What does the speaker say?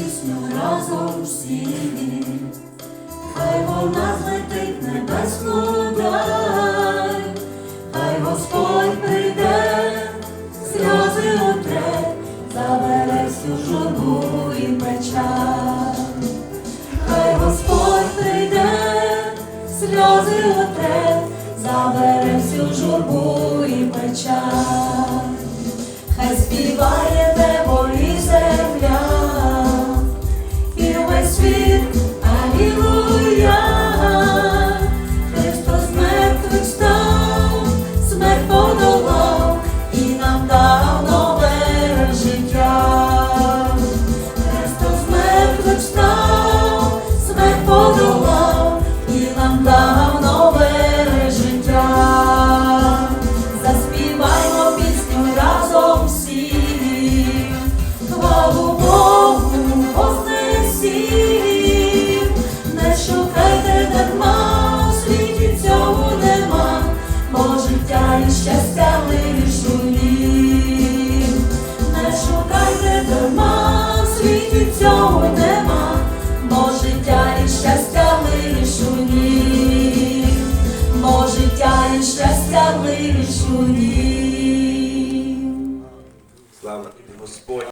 пісню разом всі, хай вона злетить небесну даль, хай Господь прийде, сльози утре, забере всю журбу і печаль, хай Господь прийде, сльози утре, забере всю журбу і печаль. щастя лиш не шукайте дарма, в світі цього нема, бо і щастя лиш у і щастя лиш у ній. Слава Господь!